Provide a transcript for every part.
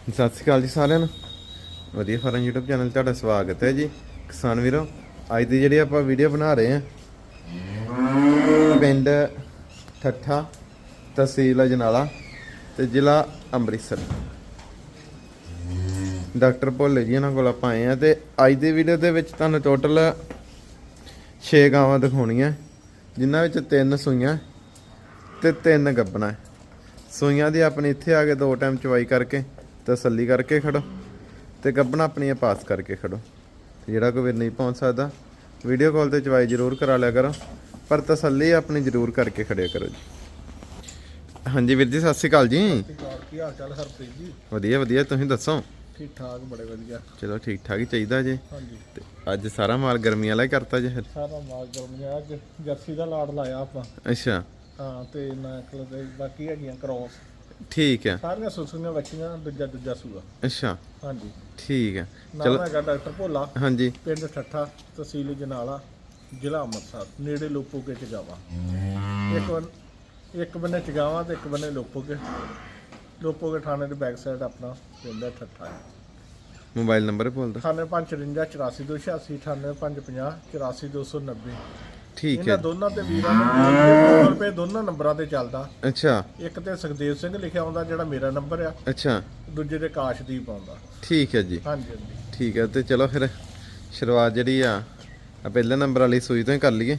ਸਤਿ ਸ਼੍ਰੀ ਅਕਾਲ ਜੀ ਸਾਰਿਆਂ ਨੂੰ। ਵਧੀਆ ਫਰਨ YouTube ਚੈਨਲ 'ਤੇ ਤੁਹਾਡਾ ਸਵਾਗਤ ਹੈ ਜੀ। ਕਿਸਾਨ ਵੀਰੋ, ਅੱਜ ਦੀ ਜਿਹੜੀ ਆਪਾਂ ਵੀਡੀਓ ਬਣਾ ਰਹੇ ਹਾਂ, ਪਿੰਡ ਠੱਠਾ ਤਹਿਸੀਲ ਅਜਨਾਲਾ ਤੇ ਜ਼ਿਲ੍ਹਾ ਅੰਮ੍ਰਿਤਸਰ। ਡਾਕਟਰ ਭੋਲੇ ਜੀ ਉਹਨਾਂ ਕੋਲ ਆਪਾਂ ਆਏ ਆ ਤੇ ਅੱਜ ਦੀ ਵੀਡੀਓ ਦੇ ਵਿੱਚ ਤੁਹਾਨੂੰ ਟੋਟਲ 6 ਗਾਵਾਂ ਦਿਖਾਉਣੀਆਂ, ਜਿਨ੍ਹਾਂ ਵਿੱਚ ਤਿੰਨ ਸੂਈਆਂ ਤੇ ਤਿੰਨ ਗੱਬਣਾ। ਸੂਈਆਂ ਦੀ ਆਪਣੀ ਇੱਥੇ ਆ ਕੇ ਦੋ ਟਾਈਮ ਚਵਾਈ ਕਰਕੇ ਤਸੱਲੀ ਕਰਕੇ ਖੜੋ ਤੇ ਗੱਬਣਾ ਆਪਣੀਆਂ ਪਾਸ ਕਰਕੇ ਖੜੋ। ਤੇ ਜਿਹੜਾ ਕੋਈ ਵੀਰ ਨਹੀਂ ਪਹੁੰਚ ਸਕਦਾ ਵੀਡੀਓ ਕਾਲ ਤੇ ਚਵਾਈ ਜ਼ਰੂਰ ਕਰਾ ਲਿਆ ਕਰੋ ਪਰ ਤਸੱਲੀ ਆਪਣੀ ਜ਼ਰੂਰ ਕਰਕੇ ਖੜਿਆ ਕਰੋ ਜੀ। ਹਾਂਜੀ ਵੀਰ ਜੀ ਸਤਿ ਸ਼੍ਰੀ ਅਕਾਲ ਜੀ। ਸਤਿਕਾਰ ਕੀ ਹਾਲ ਚਾਲ ਹਰਪ੍ਰੀਤ ਜੀ? ਵਧੀਆ ਵਧੀਆ ਤੁਸੀਂ ਦੱਸੋ? ਠੀਕ ਠਾਕ ਬੜੇ ਵਧੀਆ। ਚਲੋ ਠੀਕ ਠਾਕ ਹੀ ਚਾਹੀਦਾ ਜੀ। ਹਾਂਜੀ। ਤੇ ਅੱਜ ਸਾਰਾ ਮਾਲ ਗਰਮੀਆਂ ਵਾਲਾ ਹੀ ਕਰਤਾ ਜੀ ਫਿਰ? ਸਾਰਾ ਮਾਲ ਗਰਮੀਆਂ ਅੱਜ ਜਰਸੀ ਦਾ ਲਾੜ ਲਾਇਆ ਆਪਾਂ। ਅੱਛਾ। ਹਾਂ ਤੇ ਨਕਲ ਬਾਕੀ ਹੈਗੀਆਂ ਕ੍ਰੋਸ ਠੀਕ ਹੈ। ਸਾਰੀਆਂ ਸੁਸੂਆਂ ਬੱਚੀਆਂ ਦੂਜਾ ਦੂਜਾ ਸੂਆ। ਅੱਛਾ। ਹਾਂਜੀ। ਠੀਕ ਹੈ। ਨਾਮ ਹੈਗਾ ਡਾਕਟਰ ਭੋਲਾ। ਹਾਂਜੀ। ਪਿੰਡ ਠੱਠਾ ਤਹਿਸੀਲ ਜਨਾਲਾ ਜ਼ਿਲ੍ਹਾ ਅੰਮ੍ਰਿਤਸਰ। ਨੇੜੇ ਲੋਪੋਕੇ ਚ ਜਾਵਾ। ਇੱਕ ਬੰ- ਇੱਕ ਬੰਨੇ ਚਗਾਵਾ ਤੇ ਇੱਕ ਬੰਨੇ ਲੋਪੋਕੇ। ਲੋਪੋਕੇ ਥਾਣੇ ਦੇ ਬੈਕ ਸਾਈਡ ਆਪਣਾ ਪਿੰਡ ਹੈ ਠੱਠਾ ਹੈ ਮੋਬਾਈਲ ਨੰਬਰ ਬੋਲ ਦਿਓ 9554 84286 84290 ਠੀਕ ਹੈ ਦੋਨਾਂ ਤੇ ਵੀਰਾਂ ਨੂੰ ਗੂਗਲ ਪੇ ਦੋਨਾਂ ਨੰਬਰਾਂ ਤੇ ਚੱਲਦਾ। ਅੱਛਾ। ਇੱਕ ਤੇ ਸੁਖਦੇਵ ਸਿੰਘ ਲਿਖਿਆ ਆਉਂਦਾ ਜਿਹੜਾ ਮੇਰਾ ਨੰਬਰ ਆ। ਅੱਛਾ। ਦੂਜੇ ਤੇ ਕਾਸ਼ਦੀਪ ਆਉਂਦਾ। ਠੀਕ ਹੈ ਜੀ। ਹਾਂਜੀ ਹਾਂਜੀ। ਠੀਕ ਹੈ ਤੇ ਚਲੋ ਫਿਰ ਸ਼ੁਰੂਆਤ ਜਿਹੜੀ ਆ ਆ ਪਹਿਲੇ ਨੰਬਰ ਵਾਲੀ ਸੂਈ ਤੋਂ ਹੀ ਕਰ ਲਈਏ।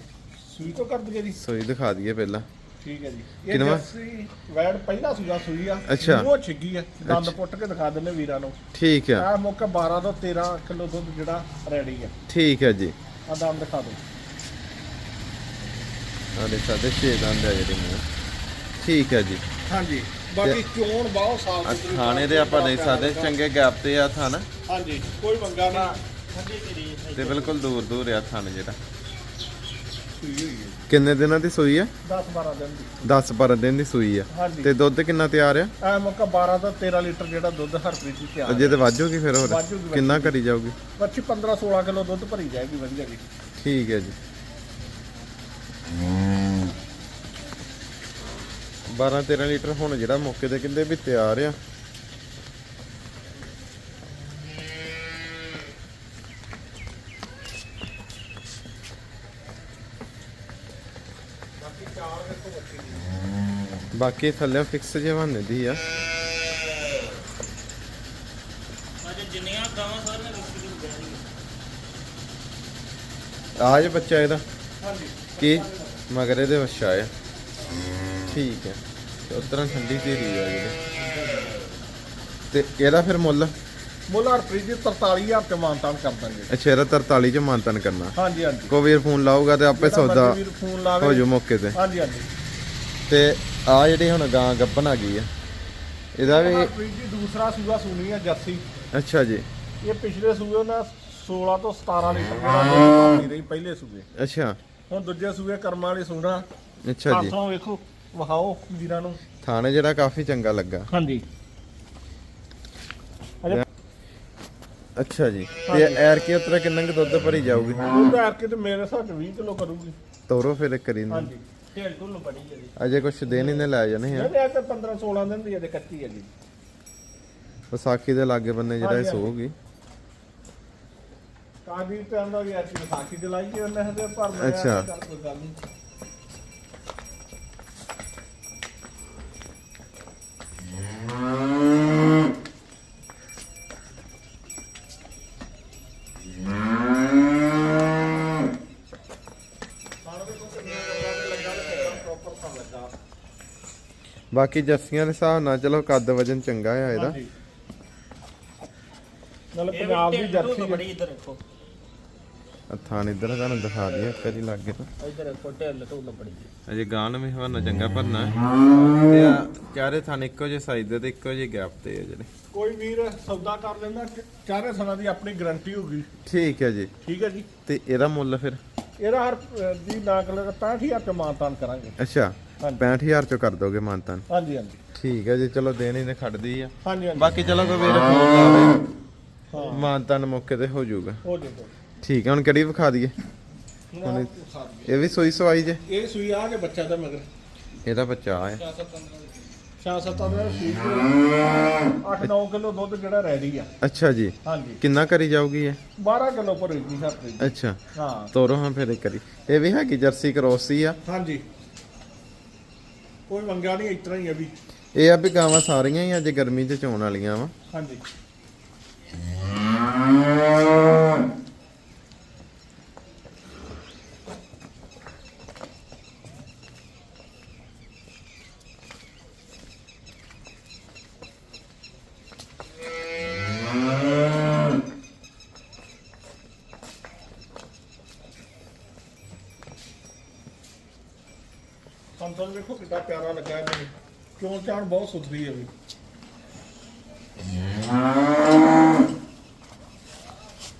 ਸੂਈ ਤੋਂ ਕਰ ਦਈਏ ਜੀ। ਸੂਈ ਦਿਖਾ ਦਈਏ ਪਹਿਲਾਂ। ਠੀਕ ਹੈ ਜੀ। ਇਹ ਕਿਨਵਾਂ? ਜਰਸੀ ਵੈੜ ਪਹਿਲਾ ਸੂਆ ਸੂਈ ਆ। ਅੱਛਾ। ਉਹ ਛਿੱਗੀ ਆ। ਦੰਦ ਪੁੱਟ ਕੇ ਦਿਖਾ ਦਿੰਨੇ ਵੀਰਾਂ ਨੂੰ। ਠੀਕ ਆ। ਆ ਮੌਕਾ 12 ਤੋਂ 13 ਕਿਲੋ ਦੁੱਧ ਜਿਹੜਾ ਰੈਡੀ ਆ। ਠੀਕ ਹੈ ਜੀ। ਆ ਦੰਦ ਦਿਖਾ ਦਿਓ। ਆ ਦੇ ਸਾਡੇ ਛੇ ਦੰਦ ਆ ਜਿਹੜੇ ਨੇ ਠੀਕ ਹੈ ਜੀ। ਹਾਂਜੀ ਬਾਕੀ ਚੋਣ ਬਹੁਤ ਸਾਫ਼ ਆ ਖਾਣੇ ਦੇ ਆਪਾਂ ਦੇਖ ਸਕਦੇ ਚੰਗੇ ਗੈਪ ਤੇ ਆ ਥਣ। ਹਾਂਜੀ ਕੋਈ ਮੰਗਾ ਨਹੀਂ। ਤੇ ਬਿਲਕੁਲ ਦੂਰ ਦੂਰ ਆ ਥਣ ਜਿਹੜਾ। ਕਿੰਨੇ ਦਿਨਾਂ ਦੀ ਸੂਈ ਆ? 10 12 ਦਿਨ ਦੀ। 10 12 ਦਿਨ ਦੀ ਸੂਈ ਆ। ਤੇ ਦੁੱਧ ਕਿੰਨਾ ਤਿਆਰ ਆ? ਆ ਮੌਕਾ 12 ਤੋਂ 13 ਲੀਟਰ ਜਿਹੜਾ ਦੁੱਧ ਹਰਪ੍ਰੀਤ ਜੀ ਤਿਆਰ ਅਜੇ ਤੇ ਵਾਜੂਗੀ ਫਿਰ ਹੋਰ? ਕਿੰਨਾ ਕਰੀ ਜਾਊਗੀ? ਬੱਚੀ 15 16 ਕਿਲੋ ਦੁੱਧ ਭਰੀ ਜਾਏਗੀ ਵਧੀਆ ਜੀ। ਠੀਕ ਹੈ ਜੀ। 12 13 ਲੀਟਰ ਹੁਣ ਜਿਹੜਾ ਮੌਕੇ ਤੇ ਕਹਿੰਦੇ ਵੀ ਤਿਆਰ ਆ। ਬਾਕੀ ਥੱਲੇ ਫਿਕਸ ਬਣ ਦੀ ਆ। ਆਜ ਬੱਚਾ ਇਹਦਾ? ਹਾਂਜੀ। ਕੀ? ਮਗਰ ਇਹਦੇ ਵੱਛਾ ਆ। ਠੀਕ ਹੈ ਤੇ ਉਤਰਾਂ ਠੰਡੀ ਧੀਰੀ ਆ ਜਿਹੜੀ। ਤੇ ਇਹਦਾ ਫਿਰ ਮੁੱਲ? ਮੁੱਲ ਹਰਪ੍ਰੀਤ ਜੀ 43000 ਤੇ ਮਾਨਤਾਨ ਕਰ ਦਾਂਗੇ। ਅੱਛਾ ਇਹਦਾ 43 ਚ ਮਾਨਤਨ ਕਰਨਾ। ਹਾਂਜੀ ਹਾਂਜੀ। ਕੋ ਵੀਰ ਫੋਨ ਲਾਊਗਾ ਤੇ ਆਪੇ ਸੌਦਾ ਹੋ ਜੂ ਮੌਕੇ ਤੇ। ਹਾਂਜੀ ਹਾਂਜੀ। ਤੇ ਆ ਜਿਹੜੀ ਹੁਣ ਗਾਂ ਗੱਬਨ ਆ ਗਈ ਆ ਇਹਦਾ ਵੀ ਹਰਪ੍ਰੀਤ ਜੀ ਦੂਸਰਾ ਸੂਆ ਸੁਣੀ ਆ ਜਰਸੀ। ਅੱਛਾ ਜੀ। ਇਹ ਪਿਛਲੇ ਸੂਏ ਉਹਨਾਂ 16 ਤੋਂ 17 ਲੀਟਰ ਪਾਉਂਦੀ ਰਹੀ ਪਹਿਲੇ ਸੂਏ। ਅੱਛਾ। ਹੁਣ ਦੂਜੇ ਸੂਏ ਕਰਮਾਂ ਵਾਲੀ ਸੁਣਾ। ਅੱਛਾ ਜੀ। ਪਾਸੋਂ ਵੇਖੋ। ਵਹਾਓ ਵੀਰਾਂ ਨੂੰ। ਥਾਣੇ ਜਿਹੜਾ ਕਾਫੀ ਚੰਗਾ ਲੱਗਾ। ਹਾਂਜੀ। ਅਜੇ ਅੱਛਾ ਜੀ। ਤੇ ਐਰ ਕੀ ਉਤਰਾ ਕਿੰਨਾ ਕੁ ਦੁੱਧ ਭਰੀ ਜਾਊਗੀ? ਉਹ ਕੇ ਤੇ ਮੇਰੇ ਹਿਸਾਬ 'ਚ 20 ਕਿਲੋ ਕਰੂਗੀ। ਤੋਰੋ ਫਿਰ ਕਰੀ ਨੂੰ ਹਾਂਜੀ। ਢੇਲ ਢੁੱਲ ਬੜੀ ਹੈ ਜੀ। ਅਜੇ ਕੁਛ ਦਿਨ ਹੀ ਨੇ ਲੈ ਜਾਣੇ ਆ। ਇਹਦੇ ਤੇ 15 16 ਦਿਨ ਦੀ ਇਹਦੇ ਕੱਚੀ ਹੈ ਜੀ। ਵਿਸਾਖੀ ਦੇ ਲਾਗੇ ਬੰਨੇ ਜਿਹੜਾ ਇਹ। ਸੋਊਗੀ। ਕਾਦੀ ਤੇ ਆਂਦਾ ਵੀ ਅੱਜ ਵਿਸਾਖੀ ਦੇ ਲਾਈ ਕਿ ਉਹਨੇ ਹਦੇ ਪਰ ਮੈਂ ਅੱਛਾ। ਚੱਲ ਕੋਈ ਗੱਲ ਨਹੀਂ। ਬਾਕੀ ਜੱਸੀਆਂ ਦੇ ਹਿਸਾਬ ਨਾਲ ਚਲੋ ਕੱਦ ਵਜਨ ਚੰਗਾ ਆ ਇਹਦਾ। ਹਾਂਜੀ। ਨਾਲੇ ਪੰਜਾਬ ਦੀ ਜਰਸੀ ਹੈ। ਬੜੀ ਇੱਧਰ ਰੱਖੋ। ਆਹ ਥਾਣ ਇੱਧਰ ਤੁਹਾਨੂੰ ਦਿਖਾ ਦਈਏ ਇੱਕ ਵਾਰੀ ਲੱਗੇ ਤਾਂ। ਇੱਧਰ ਰੱਖੋ ਢਿੱਲ ਢੁੱਲ ਬੜੀ ਅਜੇ ਗਾਂ ਨੂੰ ਵੀ ਹਵਾਨਾ ਚੰਗਾ ਭਰਨਾ ਹੈ। ਤੇ ਆ ਚਾਰੇ ਥਾਣ ਇੱਕੋ ਜਿਹੇ ਸਾਈਜ਼ ਦੇ ਤੇ ਇੱਕੋ ਜਿਹੇ ਗੈਪ ਤੇ ਆ ਜਿਹੜੇ। ਕੋਈ ਵੀਰ ਸੌਦਾ ਕਰ ਲੈਂਦਾ ਚ- ਚਾਰੇ ਸਨਾਂ ਦੀ ਆਪਣੀ ਗਾਰੰਟੀ ਹੋਗੀ ਠੀਕ ਹੈ ਜੀ। ਠੀਕ ਹੈ ਜੀ। ਤੇ ਇਹਦਾ ਮੁੱਲ ਫਿਰ? ਇਹਦਾ ਹਰ ਅਹ, ਦੀ ਨਾਕਲ 65000 ਤੇ ਮਾਨਤਾਨ ਕਰਾਂਗੇ। ਅੱਛਾ। ਹਾਂਜੀ। 65000 ਚੋਂ ਕਰ ਦੋਗੇ ਮਾਨਤਨ। ਹਾਂਜੀ ਹਾਂਜੀ। ਠੀਕ ਹੈ ਜੀ ਚਲੋ ਦੇਣ ਨੇ ਖੜਦੀ ਆ। ਹਾਂਜੀ ਹਾਂਜੀ। ਬਾਕੀ ਚਲੋ ਕੋਈ ਵੀਰ ਫੋਨ ਲਾਵੇ ਹਾਂ। ਮਾਨਤਨ ਮੌਕੇ ਤੇ ਹੋ ਜਾਊਗਾ। ਹੋ ਜਾਊਗਾ ਠੀਕ ਹੈ ਹੁਣ ਕਿਹੜੀ ਵਿਖਾ ਦਈਏ? ਇਹ ਵੀ ਸੋਈ ਸਵਾਈ ਜੇ। ਇਹ ਸੂਈ ਆ ਕੇ ਬੱਚਾ ਦਾ ਮਗਰ। ਇਹਦਾ ਬੱਚਾ ਆ। ਛੇ ਸੱਤਾਂ ਦੇ ਸੀ 8-9 ਕਿਲੋ ਦੁੱਧ ਜਿਹੜਾ ਰੈਡੀ ਆ। ਅੱਛਾ ਜੀ। ਹਾਂਜੀ। ਕਿੰਨਾ ਕਰੀ ਜਾਊਗੀ ਇਹ? 12 ਕਿਲੋ ਪਰ ਹੋਈ ਹਰ ਫ੍ਰਿਜ ਅੱਛਾ। ਹਾਂ। ਤੋਰੋ ਹਾਂ ਫਿਰ ਇੱਕ ਕਰੀ ਇਹ ਵੀ ਹੈਗੀ ਜਰਸੀ ਕਰੋਸੀ ਆ। ਹਾਂਜੀ। ਕੋਈ ਮੰਗਿਆ ਨਹੀਂ ਇਤਨਾ ਹੀ ਆ ਵੀ। ਇਹ ਆ ਵੀ ਗਾਵਾਂ ਸਾਰੀਆਂ ਹੀ ਅੱਜ ਗਰਮੀ 'ਚ ਚੋਣ ਵਾਲੀਆਂ ਵਾ। ਹਾਂਜੀ। ਵੇਖੋ ਕਿੰਨਾ ਪਿਆਰਾ ਲੱਗਾ ਇਹਨੂੰ ਕਿਉਂ ਚਾਣ ਬਹੁਤ ਸੁਥਰੀ ਹੈ ਵੀ।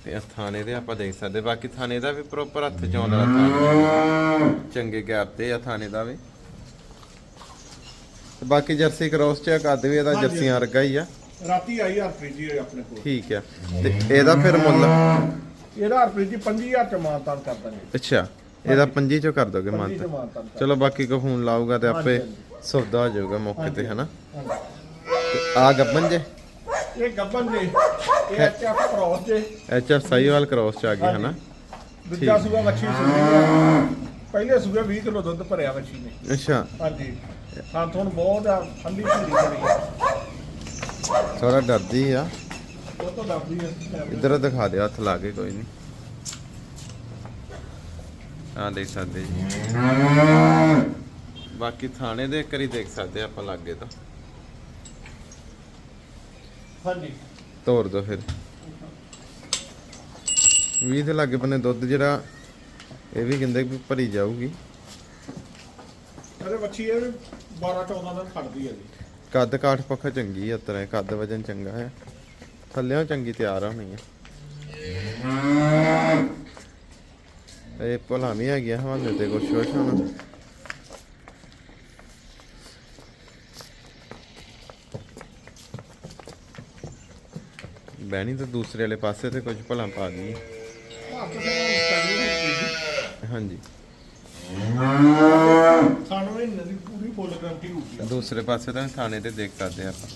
ਤੇ ਆਹ ਥਾਣੇ ਦੇ ਆਪਾਂ ਦੇਖ ਸਕਦੇ ਬਾਕੀ ਥਾਣੇ ਦਾ ਵੀ ਪ੍ਰੋਪਰ ਹੱਥ ਚ ਆਉਂਦਾ ਥਾਣੇ। ਚੰਗੇ ਗੈਪ ਤੇ ਆ ਥਾਣੇ ਦਾ ਵੀ। ਤੇ ਬਾਕੀ ਜਰਸੀ ਕ੍ਰੋਸ ਚ ਇਹਦਾ ਹਾਂਜੀ। ਜਰਸੀਆਂ ਵਰਗਾ ਹੀ ਆ। ਰਾਤੀ ਆਈ ਹਰਪ੍ਰੀਤ ਜੀ ਆਪਣੇ ਕੋਲ। ਠੀਕ ਆ। ਤੇ ਇਹਦਾ ਫਿਰ ਮੁੱਲ? ਇਹਦਾ ਹਰਪ੍ਰੀਤ ਜੀ 25000 ਚ ਮਾਨਤਾਨ ਕਰ ਦਾਂਗੇ ਅੱਛਾ। ਇਹਦਾ 25 ਚੋਂ ਕਰ ਦੋਗੇ 25 ਮੰਨ ਚ ਚਲੋ ਬਾਕੀ ਕੋ ਫੋਨ ਲਾਊਗਾ ਤੇ ਆਪੇ ਹਾਂਜੀ, ਸੌਦਾ ਹੋ ਜਾਊਗਾ ਮੌਕੇ ਤੇ। ਹਨਾ। ਤੇ ਆ ਗੱਬਨ ਜੇ? ਇਹ ਗੱਬਨ ਜੀ। ਇਹ ਐਚਐਫ ਕ੍ਰੋਸ ਜੇ। ਐਚ ਸਾਈਵਾਲ ਕ੍ਰੋਸ ਚ ਆ ਗਈ ਹਨਾ? ਦੂਜਾ ਸੂਆ ਮੱਛੀ ਸੂਈ ਆ ਪਹਿਲੇ ਸੂਏ 20 ਕਿਲੋ ਦੁੱਧ ਭਰਿਆ ਮੱਛੀ ਨੇ। ਅੱਛਾ। ਹਾਂਜੀ। ਹਾਂ ਤੁਹਾਨੂੰ ਬਹੁਤ ਆ ਠੰਡੀ ਢੀਰੀ ਕਰੀ ਆ। ਥੋੜਾ ਡਰਦੀ ਆ। ਉਹ ਤੋਂ ਦੱਬਦੀ ਆ। ਇੱਧਰ ਦਿਖਾ ਦਿਓ ਹੱਥ ਲਾ ਕੇ ਕੋਈ ਨਹੀਂ ਆ ਦੇਖ ਸਕਦੇ ਜੀ। ਬਾਕੀ ਥਾਣੇ ਦੇ ਕਰੀ ਦੇਖ ਸਕਦੇ ਆਪਾਂ ਲਾਗੇ ਤਾਂ। ਹਾਂਜੀ। ਤੋਰ ਦੋ ਫਿਰ। 20 ਦੇ ਲਾਗੇ ਬੰਨੇ ਦੁੱਧ ਜਿਹੜਾ ਇਹ ਵੀ ਕਹਿੰਦੇ ਵੀ ਭਰੀ ਜਾਊਗੀ। ਅਰੇ ਮੱਛੀ ਇਹ 12 14 ਦਿਨ ਖੜਦੀ ਆ ਜੀ। ਕੱਦ ਕਾਠ ਪੱਖਾ ਚੰਗੀ ਆ ਤਰ੍ਹਾਂ ਕੱਦ ਵਜਨ ਚੰਗਾ ਹੈ। ਥੱਲਿਓਂ ਚੰਗੀ ਤਿਆਰ ਹੋਣੀ ਹੈ ਇਹ ਭਲਾ ਵੀ ਹੈਗੀਆਂ ਹਵਾਲੇ ਤੇ ਕੁਛ ਕੁਛ ਹੁਣ। ਬੈਣੀ ਤਾਂ ਦੂਸਰੇ ਵਾਲੇ ਪਾਸੇ ਤੇ ਕੁਝ ਭਲਾ ਪਾ ਗਈ ਹਾਂਜੀ। ਸਾਨੂੰ ਇਹ ਨਦੀ ਪੂਰੀ ਫੁੱਲ ਗਰੰਟੀ ਹੋਊਗੀ ਦੂਸਰੇ ਪਾਸੇ ਤਾਂ ਥਾਣੇ ਤੇ ਦੇਖ ਸਕਦੇ ਆਪਾਂ।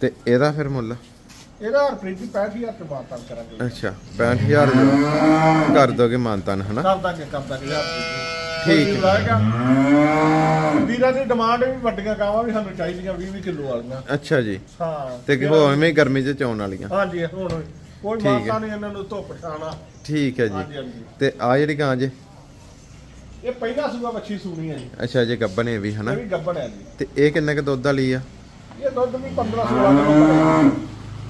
ਤੇ ਇਹਦਾ ਫਿਰ ਮੁੱਲ? ਇਹਦਾ ਹਰਪ੍ਰੀਤ ਜੀ 65000 ਚ ਮਾਨਤਾਨ ਕਰਾਂਗੇ। ਅੱਛਾ 65000 ਜੋ ਕਰ ਦੋਗੇ ਮਾਨਤਾਨ ਹਨਾ? ਕਰ ਦਾਂਗੇ ਕਰ ਦਾਂਗੇ ਹਰਪ੍ਰੀਤ ਠੀਕ ਹੈ। ਵੀਰਾਂ ਦੀ ਡਿਮਾਂਡ ਵੀ ਵੱਡੀਆਂ ਕਾਵਾਂ ਵੀ ਸਾਨੂੰ ਚਾਹੀਦੀਆਂ 20 20 ਕਿਲੋ ਵਾਲੀਆਂ। ਅੱਛਾ ਜੀ। ਹਾਂ। ਤੇ ਹੋ ਐਵੇਂ ਹੀ ਗਰਮੀ 'ਚ ਚੌਣ ਵਾਲੀਆਂ। ਹਾਂਜੀ ਹੁਣ ਕੋਈ ਠੀਕ ਹੈ। ਮਾਤਾ ਨਹੀਂ ਇਹਨਾਂ ਨੂੰ ਧੁੱਪ ਛਾਣਾ ਠੀਕ ਹੈ ਹਾਂਜੀ ਜੀ। ਹਾਂਜੀ ਤੇ ਆ ਜਿਹੜੀ ਗਾਂ ਜੇ? ਇਹ ਪਹਿਲਾ ਸੂਆ ਵੱਛੀ ਸੂਣੀ ਹੈ ਜੀ। ਅੱਛਾ ਜੇ ਗੱਬਣੇ ਵੀ ਹਨਾ? ਇਹ ਵੀ ਗੱਬਣ ਹੈ ਜੀ। ਤੇ ਇਹ ਕਿੰਨੇ ਕ ਦੁੱਧ ਵਾਲੀ ਆ? ਇਹ ਦੁੱਧ ਵੀ 15 16 ਕਿਲੋ ਭਰਿਆ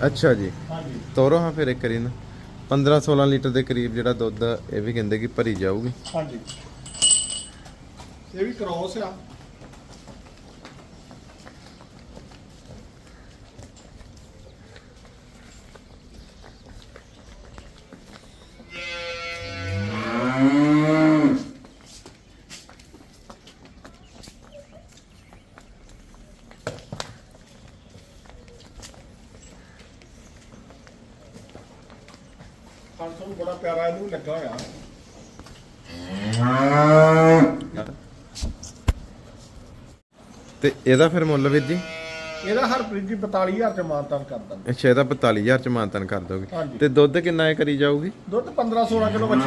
ਅੱਛਾ ਜੀ। ਹਾਂਜੀ। ਤੋਰੋ ਹਾਂ ਫਿਰ ਇੱਕ ਵਾਰੀ ਨਾ। 15 16 ਲੀਟਰ ਦੇ ਕਰੀਬ ਜਿਹੜਾ ਦੁੱਧ ਇਹ ਵੀ ਕਹਿੰਦੇ ਕਿ ਭਰੀ ਜਾਊਗੀ। ਹਾਂਜੀ। ਇਹ ਵੀ ਕ੍ਰੋਸ ਆ। ਖਾਣ ਨੂੰ ਬੜਾ ਪਿਆਰਾ ਇਹਨੂੰ ਲੱਗਾ ਹੋਇਆ। ਤੇ ਇਹਦਾ ਫਿਰ ਮੁੱਲ ਵੀਰ ਜੀ? ਇਹਦਾ ਹਰਪ੍ਰੀਤ ਜੀ 42000 ਚ ਮਾਨਤਾਨ ਕਰ ਦਾਂਗੇ ਅੱਛਾ ਇਹਦਾ 45000 ਚ ਮਾਨਤਨ ਕਰ ਦੋਗੇ। ਹਾਂਜੀ। ਤੇ ਦੁੱਧ ਕਿੰਨਾ ਇਹ ਕਰੀ ਜਾਊਗੀ? ਦੁੱਧ 15 16 ਕਿਲੋ ਭਰੀ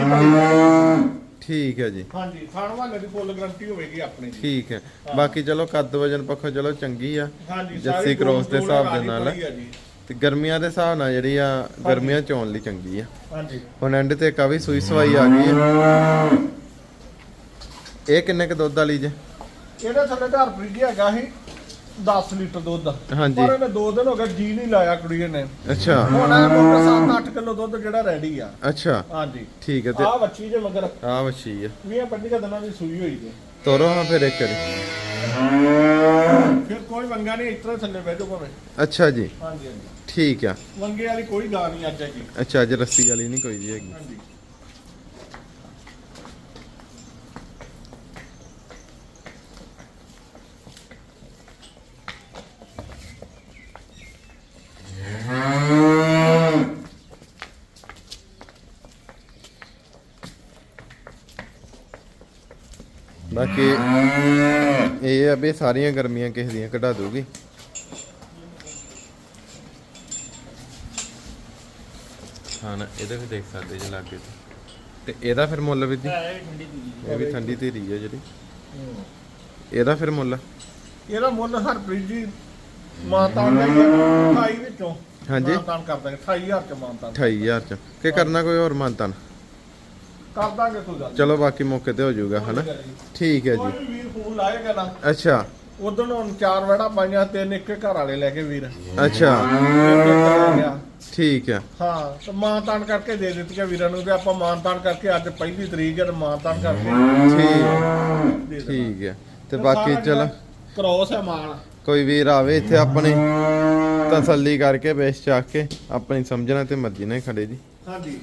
ਠੀਕ ਹੈ ਜੀ। ਹਾਂਜੀ ਖਾਣ ਵਾਲੇ ਦੀ ਫੁੱਲ ਗਰੰਟੀ ਹੋਵੇਗੀ ਆਪਣੀ ਜੀ। ਠੀਕ ਹੈ। ਬਾਕੀ ਚਲੋ ਕੱਦ ਵਜਨ ਪੱਖੋਂ ਚਲੋ ਚੰਗੀ ਆ। ਹਾਂਜੀ ਜੱਸੀ ਸਾਰੀ ਕ੍ਰੋਸ ਦੇ ਹਿਸਾਬ ਦੇ ਨਾਲ ਆ ਜੀ। ਤੇ ਗਰਮੀਆਂ ਦੇ ਹਿਸਾਬ ਨਾਲ ਜਿਹੜੀ ਆ ਗਰਮੀਆਂ ਚ ਆਉਣ ਲਈ ਚੰਗੀ ਆ। ਹਾਂਜੀ। ਹੁਣ ਐਂਡ ਤੇ ਕਾਫੀ ਸੂਈ ਸਵਾਈ ਆ ਗਈ ਆ। ਇਹ ਕਿੰਨੇ ਕ ਦੁੱਧ ਵਾਲੀ ਜੇ? ਇਹਦੇ ਥੱਲੇ ਤਾਂ ਹਰਪ੍ਰੀਤ ਜੀ ਹੈਗਾ ਸੀ 10 ਲੀਟਰ ਦੁੱਧ। ਹਾਂਜੀ। ਪਰ ਇਹਨੇ 2 ਦਿਨ ਹੋ ਗਏ ਜੀ ਨਹੀਂ ਲਾਇਆ ਕੁੜੀ ਨੇ ਅੱਛਾ। ਹੁਣ ਇਹ ਮੋਟਰ 7-8 ਕਿਲੋ ਦੁੱਧ ਜਿਹੜਾ ਰੈਡੀ ਆ। ਅੱਛਾ। ਹਾਂਜੀ। ਠੀਕ ਹੈ ਤੇ ਆਹ ਵੱਛੀ ਜੇ ਮਗਰ। ਆ ਵਛੀ ਆ। 20-25 ਦਿਨਾਂ ਦੀ ਸੂਈ ਹੋਈ ਜੇ। ਤੋਰੋ ਹਾਂ ਫਿਰ ਇੱਕ ਵਾਰੀ। ਫਿਰ ਕੋਈ ਵੰਗਾ ਨਹੀਂ ਇਤਰੇ ਥੱਲੇ ਬਹਿ ਜਾਓ ਭਾਵੇਂ। ਅੱਛਾ ਜੀ। ਹਾਂਜੀ ਹਾਂਜੀ। ਠੀਕ ਆ। ਵੰਗੇ ਵਾਲੀ ਕੋਈ ਗਾਂ ਨਹੀਂ ਅੱਜ ਹੈਗੀ। ਅੱਛਾ ਅੱਜ ਰੱਸੀ ਵਾਲੀ ਨਹੀਂ ਕੋਈ ਵੀ ਹੈਗੀ। ਹਾਂਜੀ। ਬਾਕੀ ਇਹ ਆ ਵੀ ਸਾਰੀਆਂ ਗਰਮੀਆਂ ਕਿਸੇ ਦੀਆਂ ਕਢਾ ਦੂਗੀ ਹਾਂ ਇਹਦੇ ਵੀ ਦੇਖ ਸਕਦੇ ਜੇ ਲਾਗੇ ਤੇ। ਤੇ ਇਹਦਾ ਫਿਰ ਮੁੱਲ ਵੀ ਜੀ? ਇਹ ਵੀ ਠੰਡੀ ਧੀਰੀ ਹੈ ਜਿਹੜੀ। ਇਹਦਾ ਫਿਰ ਮੁੱਲ? ਇਹਦਾ ਮੁੱਲ ਹਰਪ੍ਰੀਤ ਜੀ ਮਾਨਤਾਨ ਦਾ ਹੀ ਆ, 28 ਵਿੱਚੋਂ ਹਾਂਜੀ। ਮਾਨਤਾਨ ਕਰ ਦਾਂਗੇ 28000 ਚ ਮਾਨਤਾਨ। 28000 ਚ। ਕਿ ਕਰਨਾ ਕੋਈ ਹੋਰ ਮੰਤਨ ਕਰ ਦਾਂਗੇ ਕੋਈ ਗੱਲ। ਚਲੋ ਬਾਕੀ ਮੌਕੇ ਤੇ ਹੋ ਜਾਊਗਾ ਹਨਾ? ਠੀਕ ਹੈ ਕੋਈ ਜੀ। ਵੀ ਵੀਰ ਫੋਨ ਲਾਏਗਾ ਨਾ। ਅੱਛਾ। ਉਦੋਂ ਹੁਣ ਚਾਰ ਵੜਾ ਪਾਈਆਂ ਤਿੰਨ ਇੱਕ ਘਰ ਵਾਲੇ ਲੈ ਕੇ ਵੀਰ। ਅੱਛਾ। ਠੀਕ ਹੈ। ਹਾਂ ਤੇ ਮਾਨਤਾਨ ਕਰਕੇ ਦੇ ਦਿੱਤੀਆਂ ਵੀਰਾਂ ਨੂੰ ਤੇ ਆਪਾਂ ਮਾਨਤਾਨ ਕਰਕੇ ਅੱਜ ਪਹਿਲੀ ਤਰੀਕ ਹੈ ਤੇ ਮਾਨਤਾਨ ਕਰਕੇ ਠੀਕ। ਦੇ ਦੇਣਾ। ਠੀਕ ਹੈ। ਤੇ ਬਾਕੀ ਚਲੋ। ਕ੍ਰੋਸ ਹੈ ਮਾਲ ਕੋਈ ਵੀਰ ਆਵੇ ਇੱਥੇ ਆਪਣੀ ਤਸੱਲੀ ਕਰਕੇ ਬੇਸ ਚੱਕ ਕੇ ਆਪਣੀ ਸਮਝਣਾ ਤੇ ਮਰਜ਼ੀ ਨਾਲ ਹੀ ਖੜੇ ਜੀ। ਹਾਂਜੀ।